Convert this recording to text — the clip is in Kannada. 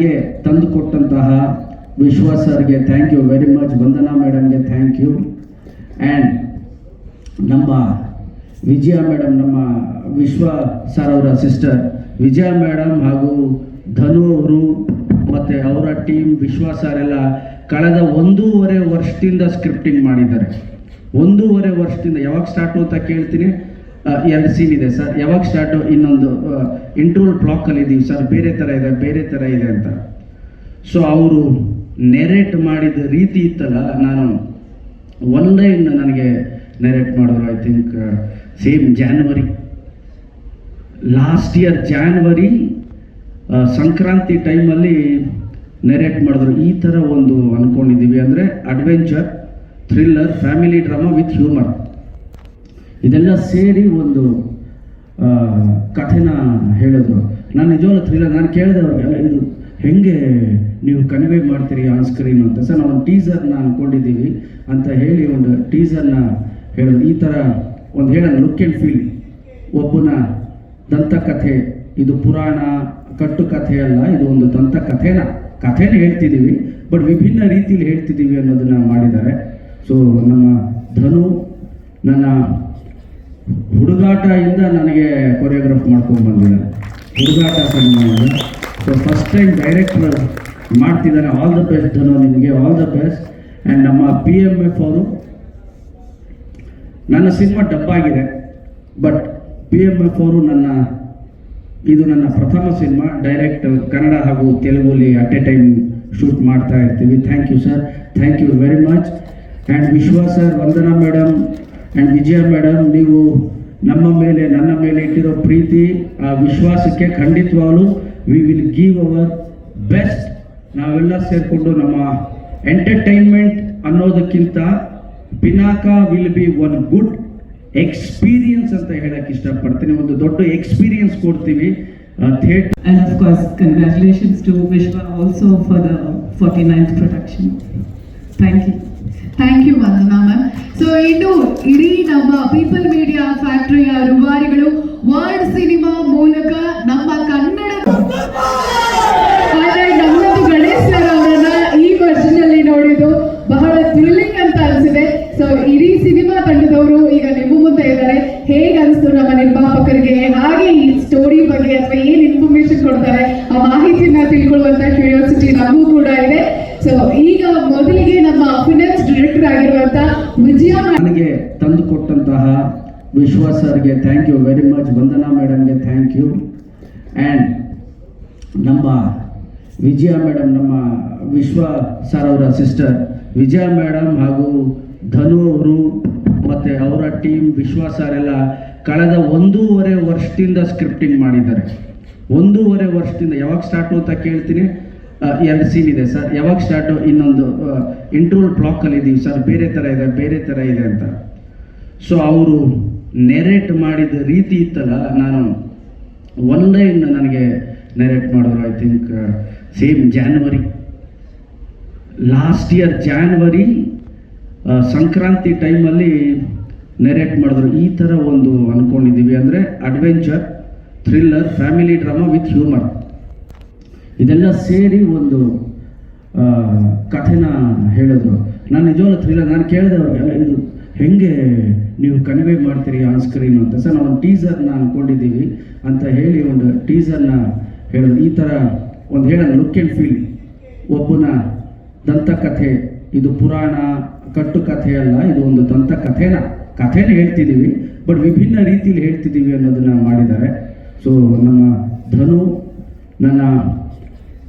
ನನಗೆ ತಂದು ಕೊಟ್ಟಂತಹ ವಿಶ್ವ ಸರ್ಗೆ thank you very much Vandana ಮೇಡಮ್ಗೆ thank you and ನಮ್ಮ ವಿಜಯ ಮೇಡಮ್, ನಮ್ಮ ವಿಶ್ವ ಸರ್ ಅವರ ಸಿಸ್ಟರ್ ವಿಜಯ ಮೇಡಮ್ ಹಾಗೂ ಧನು ಅವರು ಮತ್ತು ಅವರ ಟೀಮ್ ವಿಶ್ವ ಸರ್ ಎಲ್ಲ ಕಳೆದ ಒಂದೂವರೆ ವರ್ಷದಿಂದ ಸ್ಕ್ರಿಪ್ಟಿಂಗ್ ಮಾಡಿದ್ದಾರೆ. ಒಂದೂವರೆ ವರ್ಷದಿಂದ ಯಾವಾಗ ಸ್ಟಾರ್ಟು ಅಂತ ಕೇಳ್ತೀನಿ. ಎರಡು ಸೀನ್ ಇದೆ ಸರ್. ಯಾವಾಗ ಸ್ಟಾರ್ಟ್ ಇನ್ನೊಂದು ಇಂಟ್ರೋಲ್ ಬ್ಲಾಕಲ್ಲಿ ಇದ್ದೀವಿ ಸರ್. ಬೇರೆ ಥರ ಇದೆ, ಬೇರೆ ಥರ ಇದೆ ಅಂತ. ಸೊ ಅವರು ನೆರೇಟ್ ಮಾಡಿದ ರೀತಿ ಇತ್ತಲ್ಲ, ನಾನು ಒನ್ ಲೈನ್ ನನಗೆ ನೆರೇಟ್ ಮಾಡೋರು I think same January last year January Sankranti ಟೈಮಲ್ಲಿ ನೆರೇಟ್ ಮಾಡಿದ್ರು. ಈ ಥರ ಒಂದು ಅಂದ್ಕೊಂಡಿದ್ದೀವಿ ಅಂದರೆ adventure thriller family drama with humour ಇದೆಲ್ಲ ಸೇರಿ ಒಂದು ಕಥೆನ ಹೇಳಿದ್ರು. ನಾನು ನಿಜವಾಗ್ಲೂ ಥ್ರಿಲ್ಲರ್ ನಾನು ಕೇಳಿದೆ ಅವ್ರಿಗೆ ಇದು ಹೆಂಗೆ ನೀವು ಕನ್ವೆ ಮಾಡ್ತೀರಿ ಆನ್ ಸ್ಕ್ರೀನ್ ಅಂತ. ಸರ್, ನಾವು ಒಂದು ಟೀಸರ್ನ ಅಂದ್ಕೊಂಡಿದ್ದೀವಿ ಅಂತ ಹೇಳಿ ಒಂದು ಟೀಸರ್ನ ಹೇಳಿದ್ರು. ಈ ಥರ ಒಂದು ಹೇಳೋಣ ಲುಕ್ ಆ್ಯಂಡ್ ಫೀಲ್ ಒಬ್ಬನ ದಂತಕಥೆ, ಇದು ಪುರಾಣ ಕಟ್ಟು ಕಥೆ ಅಲ್ಲ, ಇದು ಒಂದು ದಂತಕಥೆನ, ಕಥೆನ ಹೇಳ್ತಿದ್ದೀವಿ, ಬಟ್ ವಿಭಿನ್ನ ರೀತಿಯಲ್ಲಿ ಹೇಳ್ತಿದ್ದೀವಿ ಅನ್ನೋದನ್ನ ಮಾಡಿದ್ದಾರೆ. ಸೊ ನಮ್ಮ ಧನು, ನನ್ನ ಹುಡುಗಾಟ ಇಂದ ನನಗೆ ಕೊರಿಯೋಗ್ರಾಫ್ ಮಾಡ್ಕೊಂಡು ಬಂದಿದ್ದಾರೆ. ಹುಡುಗಾಟ ಸಿನಿಮಾಯಿಂದ ಸೊ ಫಸ್ಟ್ ಟೈಮ್ ಡೈರೆಕ್ಟರ್ ಮಾಡ್ತಿದ್ದಾರೆ. ಆಲ್ ದ ಬೆಸ್ಟ್ ಅನ್ನೋ ನಿಮಗೆ ಆಲ್ ದ ಬೆಸ್ಟ್ ಆ್ಯಂಡ್ ನಮ್ಮ ಪಿ ಎಂ ಎಫ್ ಅವರು, ನನ್ನ ಸಿನಿಮಾ ಡಬ್ಬಾಗಿದೆ ಬಟ್ ಪಿ ಎಂ ಎಫ್ ಅವರು ನನ್ನ, ಇದು ನನ್ನ ಪ್ರಥಮ ಸಿನಿಮಾ. ಡೈರೆಕ್ಟ್ ಕನ್ನಡ ಹಾಗೂ ತೆಲುಗುಲಿ ಅಟ್ ಎ ಟೈಮ್ ಶೂಟ್ ಮಾಡ್ತಾ ಇರ್ತೀವಿ. Thank you sir thank you very much and Vishwa sir Vandana madam and Vijaya madam ನೀವು ನಮ್ಮ ಮೇಲೆ ನನ್ನ ಮೇಲೆ ಇಟ್ಟಿರೋ ಪ್ರೀತಿ ಆ ವಿಶ್ವಾಸಕ್ಕೆ ಖಂಡಿತವಾಗಲೂ we will give our best ನಾವೆಲ್ಲ ಸೇರಿಕೊಂಡು ನಮ್ಮ ಎಂಟರ್ಟೈನ್ಮೆಂಟ್ ಅನ್ನೋದಕ್ಕಿಂತ Pinaka will be one good experience ಅಂತ ಹೇಳಕ್ ಇಷ್ಟಪಡ್ತೀನಿ ಒಂದು ದೊಡ್ಡ ಎಕ್ಸ್ಪೀರಿಯನ್ಸ್ ಕೊಡ್ತೀವಿ theatre course, congratulations to Vishwa also for the 49th production. Thank you. Thank you Vandana ma'am so ಇನ್ನು ಇಡೀ ನಮ್ಮ ಪೀಪಲ್ ಮೀಡಿಯಾ ಫ್ಯಾಕ್ಟರಿಯ ರೂವಾರಿಗಳು ವರ್ಲ್ಡ್ ಸಿನಿಮಾ ಮೂಲಕ ನಮ್ಮ ಕನ್ನಡ ನಮ್ಮದು ಗಣೇಶ್ ಸರ್ ಅವರನ್ನ ಈ ವರ್ಷನ್ ಅಲ್ಲಿ ನೋಡಿದ್ದು ಬಹಳ ಥ್ರಿಲ್ಲಿಂಗ್ ಅಂತ ಅನಿಸಿದೆ. ಸೊ ಇಡೀ ಸಿನಿಮಾ ತಂಡದವರು ಈಗ ನಿಮ್ಮ ಮುಂದೆ ಇದ್ದಾರೆ. ಹೇಗೆ ಅನಿಸ್ತು ನಮ್ಮ ನಿರ್ಮಾಪಕರಿಗೆ? ಹಾಗೆ ಈ ಸ್ಟೋರಿ ಬಗ್ಗೆ ಅಥವಾ ಏನ್ ಇನ್ಫಾರ್ಮೇಶನ್ ಕೊಡ್ತಾರೆ? ಆ ಮಾಹಿತಿಯನ್ನ ತಿಳ್ಕೊಳ್ಳುವಂತ ಕ್ಯೂರಿಯಾಸಿಟಿ ನಮಗೂ ಕೂಡ ಇದೆ. ಸೊ ಈಗ ಮೊದಲಿಗೆ ನಮ್ಮ ಫಿನಾನ್ಸ್ ಡೈರೆಕ್ಟರ್ ಆಗಿರುವಂತ ವಿಜಯ ನನಗೆ ತಂದು ಕೊಟ್ಟಂತಹ ವಿಶ್ವಾಸ್ ಸರ್ಗೆ thank you very much Vandana ಮೇಡಮ್ಗೆ thank you and ನಮ್ಮ ವಿಜಯ ಮೇಡಮ್, ನಮ್ಮ ವಿಶ್ವ ಸರ್ ಅವರ ಸಿಸ್ಟರ್ ವಿಜಯ ಮೇಡಮ್ ಹಾಗೂ ಧನು ಅವರು ಮತ್ತು ಅವರ ಟೀಮ್ ವಿಶ್ವ ಸರ್ ಎಲ್ಲ ಕಳೆದ ಒಂದೂವರೆ ವರ್ಷದಿಂದ ಸ್ಕ್ರಿಪ್ಟಿಂಗ್ ಮಾಡಿದ್ದಾರೆ. ಒಂದೂವರೆ ವರ್ಷದಿಂದ ಯಾವಾಗ ಸ್ಟಾರ್ಟು ಅಂತ ಕೇಳ್ತೀನಿ? ಎರಡು ಸೀನ್ ಇದೆ. ಸರ್, ಯಾವಾಗ ಸ್ಟಾರ್ಟು ಇನ್ನೊಂದು ಇಂಟ್ರೋಲ್ ಬ್ಲಾಕಲ್ಲಿ ಇದ್ದೀವಿ ಸರ್. ಬೇರೆ ಥರ ಇದೆ, ಬೇರೆ ಥರ ಇದೆ ಅಂತ. ಸೊ ಅವರು ನೆರೇಟ್ ಮಾಡಿದ ರೀತಿ ಇತ್ತಲ್ಲ, ನಾನು ಒನ್ ಲೈನ್ ನನಗೆ ನೆರೇಟ್ ಮಾಡಿದ್ರು I think same January last year January Sankranti ಟೈಮಲ್ಲಿ ನೆರೇಟ್ ಮಾಡಿದ್ರು. ಈ ಥರ ಒಂದು ಅಂದ್ಕೊಂಡಿದ್ದೀವಿ ಅಂದರೆ adventure thriller family drama with humour ಇದೆಲ್ಲ ಸೇರಿ ಒಂದು ಕಥೆನ ಹೇಳಿದ್ರು. ನಾನು ನಿಜವಾಗ್ಲೂ ಥ್ರಿಲ್ಲರ್ ನಾನು ಕೇಳಿದೆ ಅವ್ರಿಗೆ ಇದು ಹೆಂಗೆ ನೀವು ಕನ್ವೇ ಮಾಡ್ತೀರಿ ಆನ್ ಸ್ಕ್ರೀನ್ ಅಂತ. ಸರ್ ನಾವು ಒಂದು ಟೀಸರ್ನ ಅಂದ್ಕೊಂಡಿದ್ದೀವಿ ಅಂತ ಹೇಳಿ ಒಂದು ಟೀಸರ್ನ ಹೇಳಿದ್ರು. ಈ ಥರ ಒಂದು ಹೇಳೋದು ಲುಕ್ ಆ್ಯಂಡ್ ಫೀಲ್ ಒಬ್ಬನ ದಂತಕಥೆ, ಇದು ಪುರಾಣ ಕಟ್ಟು ಕಥೆ ಅಲ್ಲ, ಇದು ಒಂದು ದಂತಕಥೆನ. ಕಥೆನ ಹೇಳ್ತಿದ್ದೀವಿ, ಬಟ್ ವಿಭಿನ್ನ ರೀತಿಯಲ್ಲಿ ಹೇಳ್ತಿದ್ದೀವಿ ಅನ್ನೋದನ್ನ ಮಾಡಿದ್ದಾರೆ. ಸೊ ನಮ್ಮ ಧನು, ನನ್ನ